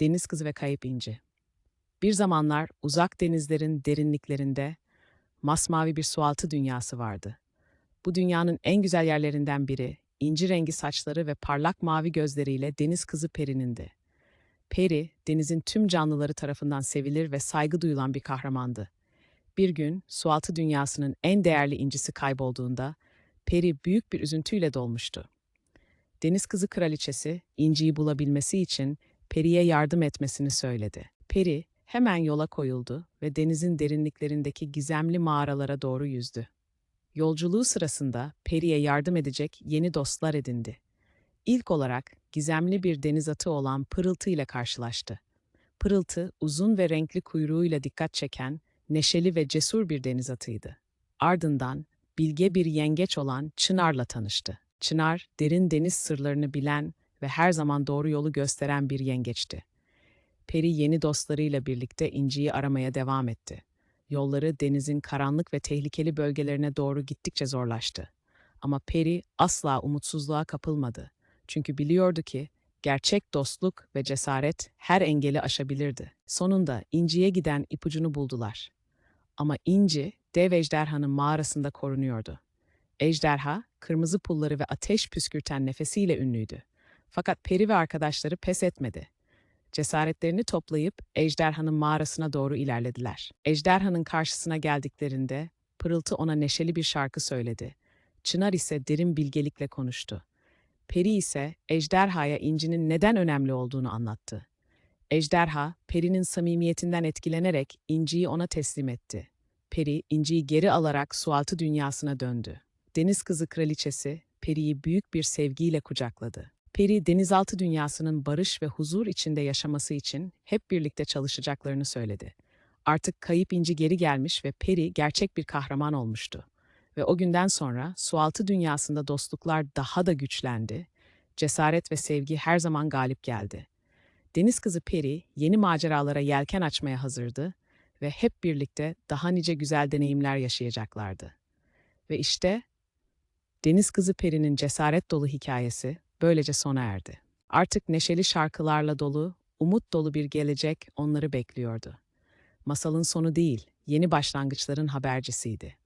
Deniz Kızı ve Kayıp İnci. Bir zamanlar uzak denizlerin derinliklerinde masmavi bir sualtı dünyası vardı. Bu dünyanın en güzel yerlerinden biri, inci rengi saçları ve parlak mavi gözleriyle Deniz Kızı Peri'nindi. Peri, denizin tüm canlıları tarafından sevilir ve saygı duyulan bir kahramandı. Bir gün sualtı dünyasının en değerli incisi kaybolduğunda Peri büyük bir üzüntüyle dolmuştu. Deniz Kızı Kraliçesi inciyi bulabilmesi için Peri'ye yardım etmesini söyledi. Peri hemen yola koyuldu ve denizin derinliklerindeki gizemli mağaralara doğru yüzdü. Yolculuğu sırasında Peri'ye yardım edecek yeni dostlar edindi. İlk olarak gizemli bir deniz atı olan Pırıltı ile karşılaştı. Pırıltı uzun ve renkli kuyruğuyla dikkat çeken, neşeli ve cesur bir deniz atıydı. Ardından bilge bir yengeç olan Çınar'la tanıştı. Çınar, derin deniz sırlarını bilen ve her zaman doğru yolu gösteren bir yengeçti. Peri yeni dostlarıyla birlikte inciyi aramaya devam etti. Yolları denizin karanlık ve tehlikeli bölgelerine doğru gittikçe zorlaştı. Ama Peri asla umutsuzluğa kapılmadı. Çünkü biliyordu ki gerçek dostluk ve cesaret her engeli aşabilirdi. Sonunda inciye giden ipucunu buldular. Ama inci dev ejderhanın mağarasında korunuyordu. Ejderha, kırmızı pulları ve ateş püskürten nefesiyle ünlüydü. Fakat peri ve arkadaşları pes etmedi. Cesaretlerini toplayıp ejderhanın mağarasına doğru ilerlediler. Ejderhanın karşısına geldiklerinde pırıltı ona neşeli bir şarkı söyledi. Çınar ise derin bilgelikle konuştu. Peri ise ejderhaya incinin neden önemli olduğunu anlattı. Ejderha, Peri'nin samimiyetinden etkilenerek inciyi ona teslim etti. Peri, inciyi geri alarak sualtı dünyasına döndü. Deniz kızı kraliçesi, Peri'yi büyük bir sevgiyle kucakladı. Peri, denizaltı dünyasının barış ve huzur içinde yaşaması için hep birlikte çalışacaklarını söyledi. Artık kayıp inci geri gelmiş ve Peri gerçek bir kahraman olmuştu. Ve o günden sonra sualtı dünyasında dostluklar daha da güçlendi, cesaret ve sevgi her zaman galip geldi. Deniz kızı Peri yeni maceralara yelken açmaya hazırdı ve hep birlikte daha nice güzel deneyimler yaşayacaklardı. Ve işte Deniz kızı Peri'nin cesaret dolu hikayesi böylece sona erdi. Artık neşeli şarkılarla dolu, umut dolu bir gelecek onları bekliyordu. Masalın sonu değil, yeni başlangıçların habercisiydi.